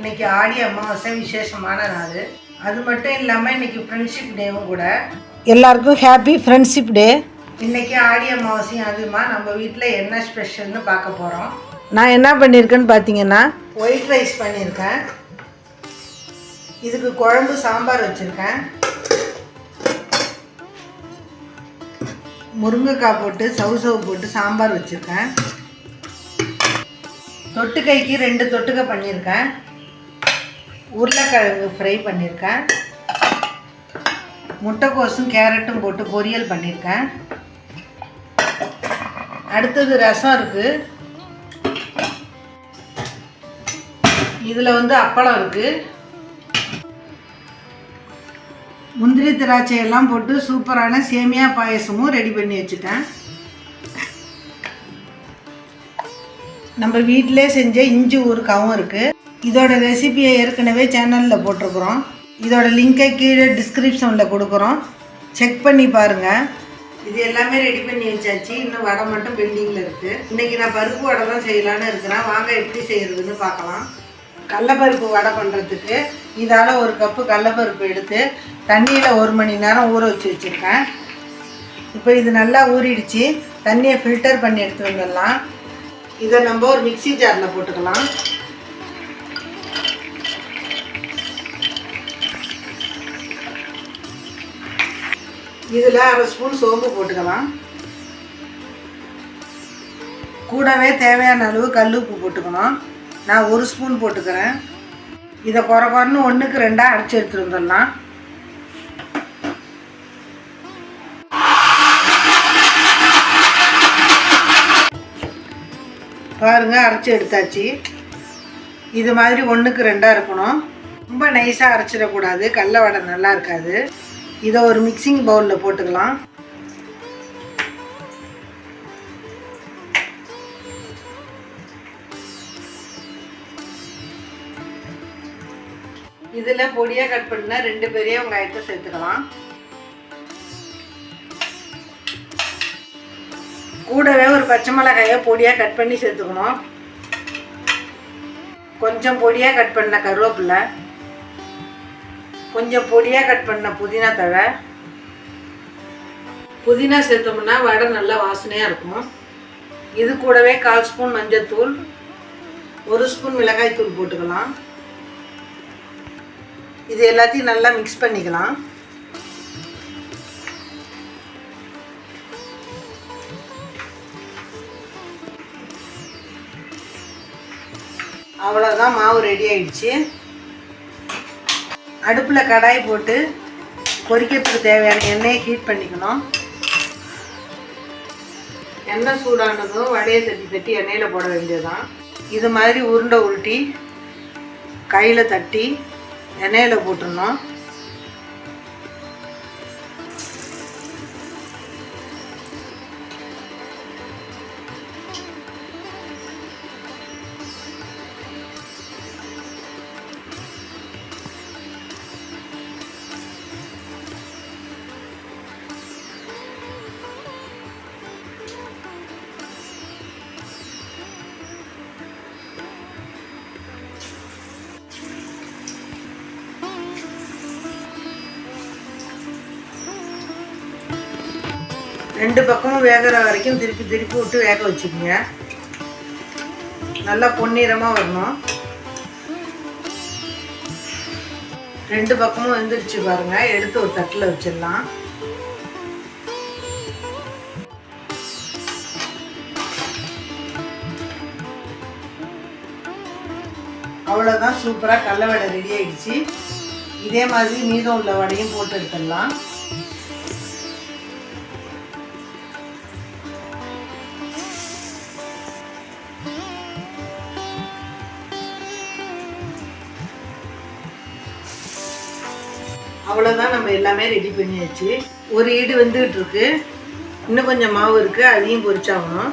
இன்னைக்கு ஆடி அமாவாசை விசேஷமான நாள். அது மட்டும் இல்லாமல் இன்னைக்கு ஃப்ரெண்ட்ஷிப் டேவும் கூட. எல்லாருக்கும் ஹாப்பி ஃப்ரெண்ட்ஷிப் டே இன்னைக்கு ஆடி அமாவாசையும் அதுமா நம்ம வீட்டில் என்ன ஸ்பெஷல்னு பார்க்க போகிறோம் நான் என்ன பண்ணியிருக்கேன்னு பார்த்தீங்கன்னா ஒயிட் ரைஸ் பண்ணியிருக்கேன் இதுக்கு குழம்பு சாம்பார் வச்சுருக்கேன். முருங்கைக்காய் போட்டு சவு சவு போட்டு சாம்பார் வச்சுருக்கேன். தொட்டுக்கைக்கு ரெண்டு தொட்டுக்க பண்ணியிருக்கேன் உருளைக்கிழங்கு ஃப்ரை பண்ணியிருக்கேன் முட்டைக்கோசும் கேரட்டும் போட்டு பொரியல் பண்ணியிருக்கேன் அடுத்தது ரசம் இருக்குது இதில் வந்து அப்பளம் இருக்குது முந்திரி திராட்சை எல்லாம் போட்டு சூப்பரான சேமியா பாயசமும் ரெடி பண்ணி வச்சுட்டேன். நம்ம வீட்டிலே செஞ்ச இஞ்சி ஊறுக்காவும் இருக்குது இதோட ரெசிபியை ஏற்கனவே சேனலில் போட்டிருக்குறோம். இதோட லிங்கை கீழே டிஸ்கிரிப்ஷனில் கொடுக்குறோம். செக் பண்ணி பாருங்கள் இது எல்லாமே ரெடி பண்ணி வச்சாச்சு. இன்னும் வடை மட்டும் பெண்டிங்கில் இருக்குது இன்றைக்கி நான் பருப்பு வடை தான் செய்யலான்னு இருக்கிறேன். வாங்க எப்படி செய்கிறதுன்னு பார்க்கலாம். கடலப்பருப்பு வடை பண்ணுறதுக்கு இதால் ஒரு கப்பு கடலப்பருப்பு எடுத்து தண்ணியில் ஒரு மணி நேரம் ஊற வச்சு வச்சுருக்கேன். இப்போ இது நல்லா ஊறிடுச்சு. தண்ணியை ஃபில்டர் பண்ணி எடுத்து வந்துடலாம். இதை நம்ம ஒரு மிக்ஸி ஜாரில் போட்டுக்கலாம். இதில் அரை ஸ்பூன் சோம்பு போட்டுக்கலாம். கூடவே தேவையான அளவு கல் உப்பு போட்டுக்கணும். நான் ஒரு ஸ்பூன் போட்டுக்கிறேன். இதை குறை குறைன்னு ஒன்றுக்கு ரெண்டாக அரைச்சி எடுத்துட்டு வந்துடலாம். பாருங்கள் அரைச்சி எடுத்தாச்சு. இது மாதிரி ஒன்றுக்கு ரெண்டாக இருக்கணும். ரொம்ப நைஸாக அரைச்சிடக்கூடாது. கடல வடை நல்லா இருக்காது. இதை ஒரு மிக்சிங் பவுலில் போட்டுக்கலாம். இதில் பொடியாக கட் பண்ண ரெண்டு பெரிய வெங்காயத்தை சேர்த்துக்கலாம். கூடவே ஒரு பச்சை மிளகாயை பொடியாக கட் பண்ணி சேர்த்துக்கணும். கொஞ்சம் பொடியாக கட் பண்ண கருவேப்பில்லை கொஞ்சம் பொடியாக கட் பண்ண புதினா தழை. புதினா சேர்த்தோம்னா வடை நல்லா வாசனையாக இருக்கும். இது கூடவே கால் ஸ்பூன் மஞ்சத்தூள் ஒரு ஸ்பூன் மிளகாய் தூள் போட்டுக்கலாம். இது எல்லாத்தையும் நல்லா மிக்ஸ் பண்ணிக்கலாம். அவ்வளோதான் மாவு ரெடி ஆயிடுச்சு. அடுப்பில் கடாய் போட்டு பொரிக்கிறதுக்கு தேவையான எண்ணெயை ஹீட் பண்ணிக்கணும். எண்ணெய் சூடானதும் வடையை தட்டி தட்டி எண்ணெயில் போட வேண்டியதுதான். இது மாதிரி உருண்டை உருட்டி கையில் தட்டி எண்ணெயில் போட்டுடணும். ரெண்டு பக்கமும் வேகிற வரைக்கும் திருப்பி திருப்பி விட்டு வேக வச்சுக்கோங்க. நல்லா பொன்னிறமாக வரணும். ரெண்டு பக்கமும் வெந்துருச்சு பாருங்கள் எடுத்து ஒரு தட்டில் வச்சிடலாம். அவ்வளோதான் சூப்பராக கடல வடை ரெடி ஆகிடுச்சு இதே மாதிரி மீதம் உள்ள வடையும் போட்டு எடுத்துடலாம். அவ்வளோதான் நம்ம எல்லாமே ரெடி பண்ணியாச்சு. ஒரு ஈடு வந்துகிட்டு இருக்கு. இன்னும் கொஞ்சம் மாவு இருக்குது அதையும் பொரிச்சாகணும்.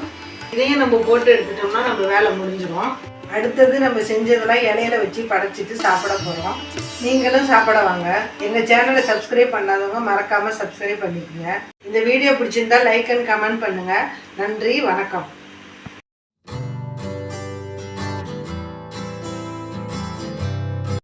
இதையும் நம்ம போட்டு எடுத்துட்டோம்னா நம்ம வேலை முடிஞ்சிடும் அடுத்தது நம்ம செஞ்சதெல்லாம் இலையில வச்சு படைச்சிட்டு சாப்பிட போகிறோம் நீங்களும் சாப்பிட வாங்க. எங்கள் சேனலை சப்ஸ்கிரைப் பண்ணாதவங்க மறக்காமல் சப்ஸ்கிரைப் பண்ணிக்கோங்க. இந்த வீடியோ பிடிச்சிருந்தா லைக் அண்ட் கமெண்ட் பண்ணுங்கள் நன்றி வணக்கம்.